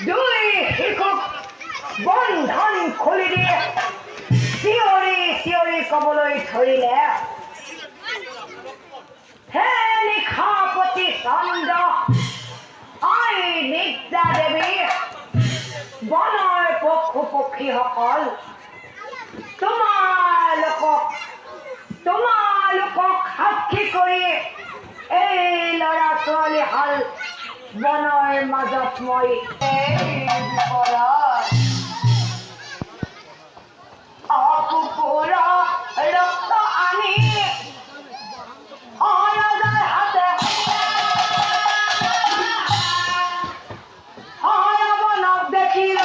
দুই একক বন্ধন খুলি দিয়ে চিঞৰি চিঞৰি কবলৈ ধৰিলে হে নিশাপতি চন্দ্ৰ আই নিদ্ৰা দেৱী বনৰ পশু পক্ষীসকল তোমালোকক তোমালোকক সাক্ষী কৰি এই ল'ৰা ছোৱালীহাল বনয় মাজাতময় অপরা রক্ত আনি। অনাদার হাতে। অনবন দেখিল।